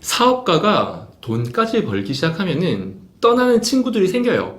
사업가가 돈까지 벌기 시작하면은 떠나는 친구들이 생겨요.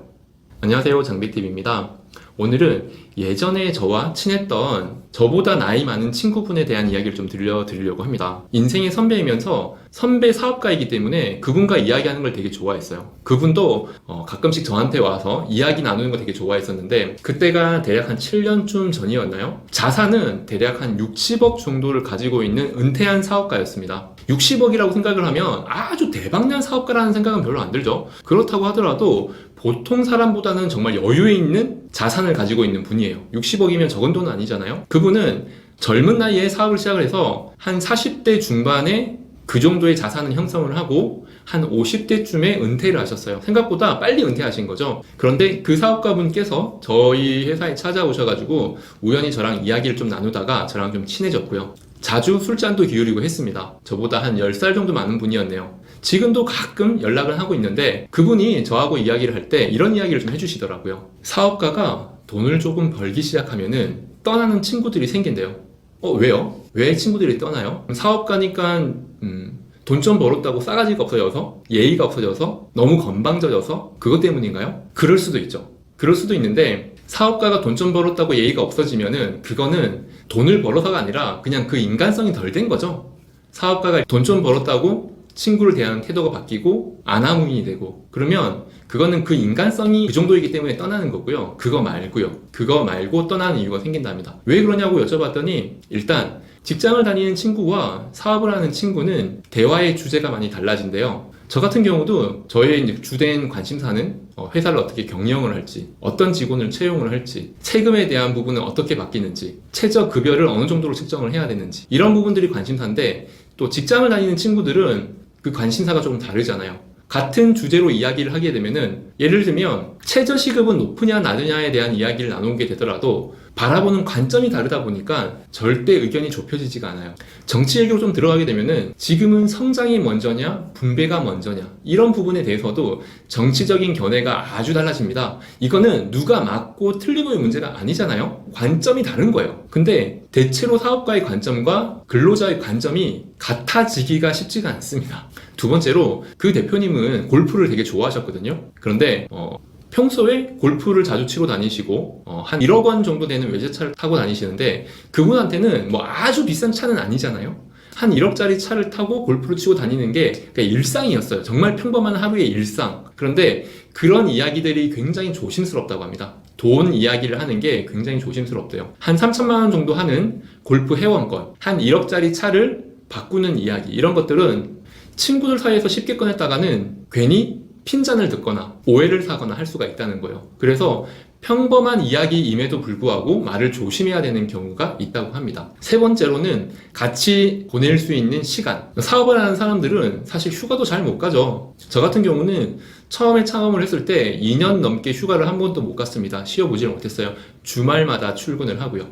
안녕하세요. 장비팁입니다. 오늘은 예전에 저와 친했던 저보다 나이 많은 친구분에 대한 이야기를 좀 들려드리려고 합니다. 인생의 선배이면서 선배 사업가이기 때문에 그분과 이야기하는 걸 되게 좋아했어요. 그분도 어, 가끔씩 저한테 와서 이야기 나누는 거 되게 좋아했었는데 그때가 대략 한 7년쯤 전이었나요? 자산은 대략 한 60억 정도를 가지고 있는 은퇴한 사업가였습니다. 60억이라고 생각을 하면 아주 대박난 사업가라는 생각은 별로 안 들죠. 그렇다고 하더라도 보통 사람보다는 정말 여유 있는 자산을 가지고 있는 분이에요. 60억이면 적은 돈은 아니잖아요. 그분은 젊은 나이에 사업을 시작을 해서 한 40대 중반에 그 정도의 자산을 형성을 하고 한 50대쯤에 은퇴를 하셨어요. 생각보다 빨리 은퇴하신 거죠. 그런데 그 사업가분께서 저희 회사에 찾아오셔가지고 우연히 저랑 이야기를 좀 나누다가 저랑 좀 친해졌고요. 자주 술잔도 기울이고 했습니다. 저보다 한 10살 정도 많은 분이었네요. 지금도 가끔 연락을 하고 있는데 그분이 저하고 이야기를 할 때 이런 이야기를 좀 해주시더라고요. 사업가가 돈을 조금 벌기 시작하면은 떠나는 친구들이 생긴대요. 어, 왜요? 왜 친구들이 떠나요? 사업가니까, 음, 돈 좀 벌었다고 싸가지가 없어져서? 예의가 없어져서? 너무 건방져져서? 그것 때문인가요? 그럴 수도 있죠. 그럴 수도 있는데, 사업가가 돈 좀 벌었다고 예의가 없어지면은, 그거는 돈을 벌어서가 아니라 그냥 그 인간성이 덜 된 거죠. 사업가가 돈 좀 벌었다고 친구를 대하는 태도가 바뀌고 아나무인이 되고 그러면 그거는 그 인간성이 그 정도이기 때문에 떠나는 거고요. 그거 말고요. 그거 말고 떠나는 이유가 생긴답니다. 왜 그러냐고 여쭤봤더니 일단 직장을 다니는 친구와 사업을 하는 친구는 대화의 주제가 많이 달라진대요. 저 같은 경우도 저의 이제 주된 관심사는 어, 회사를 어떻게 경영을 할지, 어떤 직원을 채용을 할지, 세금에 대한 부분은 어떻게 바뀌는지, 최저 급여를 어느 정도로 책정을 해야 되는지 이런 부분들이 관심사인데 또 직장을 다니는 친구들은 그 관심사가 조금 다르잖아요. 같은 주제로 이야기를 하게 되면은 예를 들면 최저 시급은 높으냐 낮으냐에 대한 이야기를 나누게 되더라도 바라보는 관점이 다르다 보니까 절대 의견이 좁혀지지가 않아요. 정치 얘기로 좀 들어가게 되면은 지금은 성장이 먼저냐 분배가 먼저냐 이런 부분에 대해서도 정치적인 견해가 아주 달라집니다. 이거는 누가 맞고 틀리고의 문제가 아니잖아요. 관점이 다른 거예요. 근데 대체로 사업가의 관점과 근로자의 관점이 같아지기가 쉽지가 않습니다. 두 번째로 그 대표님은 골프를 되게 좋아하셨거든요. 그런데 어, 평소에 골프를 자주 치러 다니시고 어, 한 1억 원 정도 되는 외제차를 타고 다니시는데 그분한테는 뭐 아주 비싼 차는 아니잖아요. 한 1억짜리 차를 타고 골프를 치고 다니는 게 그러니까 일상이었어요. 정말 평범한 하루의 일상. 그런데 그런 이야기들이 굉장히 조심스럽다고 합니다. 돈 이야기를 하는 게 굉장히 조심스럽대요. 한 3천만 원 정도 하는 골프 회원권, 한 1억짜리 차를 바꾸는 이야기 이런 것들은 친구들 사이에서 쉽게 꺼냈다가는 괜히 핀잔을 듣거나 오해를 사거나 할 수가 있다는 거예요. 그래서 평범한 이야기임에도 불구하고 말을 조심해야 되는 경우가 있다고 합니다. 세 번째로는 같이 보낼 수 있는 시간. 사업을 하는 사람들은 사실 휴가도 잘 못 가죠. 저 같은 경우는 처음에 창업을 했을 때 2년 넘게 휴가를 한 번도 못 갔습니다. 쉬어보지를 못했어요. 주말마다 출근을 하고요.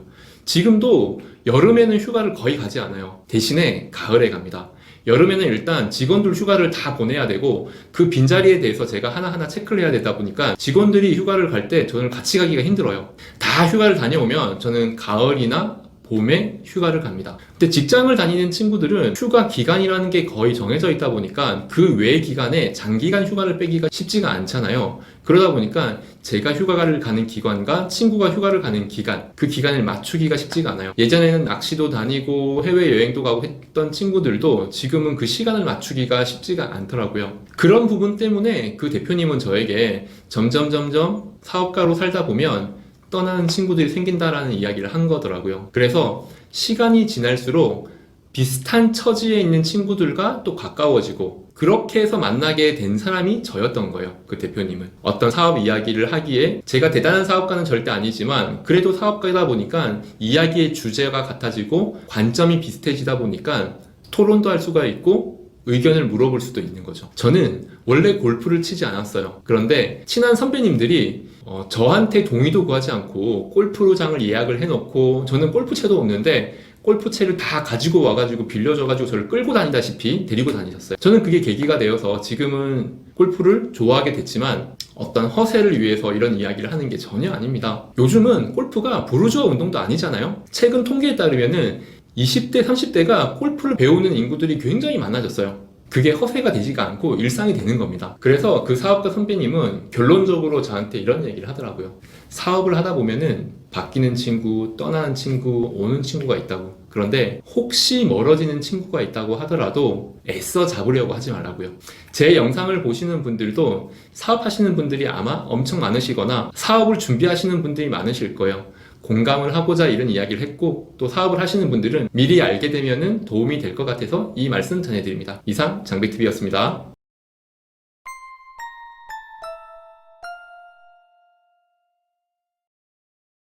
지금도 여름에는 휴가를 거의 가지 않아요. 대신에 가을에 갑니다. 여름에는 일단 직원들 휴가를 다 보내야 되고 그 빈자리에 대해서 제가 하나하나 체크를 해야 되다 보니까 직원들이 휴가를 갈 때 저는 같이 가기가 힘들어요. 다 휴가를 다녀오면 저는 가을이나 봄에 휴가를 갑니다. 근데 직장을 다니는 친구들은 휴가 기간이라는 게 거의 정해져 있다 보니까 그 외 기간에 장기간 휴가를 빼기가 쉽지가 않잖아요. 그러다 보니까 제가 휴가를 가는 기간과 친구가 휴가를 가는 기간, 그 기간을 맞추기가 쉽지가 않아요. 예전에는 낚시도 다니고 해외여행도 가고 했던 친구들도 지금은 그 시간을 맞추기가 쉽지가 않더라고요. 그런 부분 때문에 그 대표님은 저에게 점점 점점 사업가로 살다 보면 떠나는 친구들이 생긴다라는 이야기를 한 거더라고요. 그래서 시간이 지날수록 비슷한 처지에 있는 친구들과 또 가까워지고 그렇게 해서 만나게 된 사람이 저였던 거예요. 그 대표님은. 어떤 사업 이야기를 하기에 제가 대단한 사업가는 절대 아니지만 그래도 사업가다 보니까 이야기의 주제가 같아지고 관점이 비슷해지다 보니까 토론도 할 수가 있고 의견을 물어볼 수도 있는 거죠. 저는 원래 골프를 치지 않았어요. 그런데 친한 선배님들이 어, 저한테 동의도 구하지 않고 골프장을 예약을 해놓고 저는 골프채도 없는데 골프채를 다 가지고 와가지고 빌려줘가지고 저를 끌고 다니다시피 데리고 다니셨어요. 저는 그게 계기가 되어서 지금은 골프를 좋아하게 됐지만 어떤 허세를 위해서 이런 이야기를 하는 게 전혀 아닙니다. 요즘은 골프가 부르주아 운동도 아니잖아요. 최근 통계에 따르면은 20대, 30대가 골프를 배우는 인구들이 굉장히 많아졌어요. 그게 허세가 되지가 않고 일상이 되는 겁니다. 그래서 그 사업가 선배님은 결론적으로 저한테 이런 얘기를 하더라고요. 사업을 하다 보면은 바뀌는 친구, 떠나는 친구, 오는 친구가 있다고. 그런데 혹시 멀어지는 친구가 있다고 하더라도 애써 잡으려고 하지 말라고요. 제 영상을 보시는 분들도 사업하시는 분들이 아마 엄청 많으시거나 사업을 준비하시는 분들이 많으실 거예요. 공감을 하고자 이런 이야기를 했고 또 사업을 하시는 분들은 미리 알게 되면 도움이 될 것 같아서 이 말씀 전해드립니다. 이상 장백TV였습니다.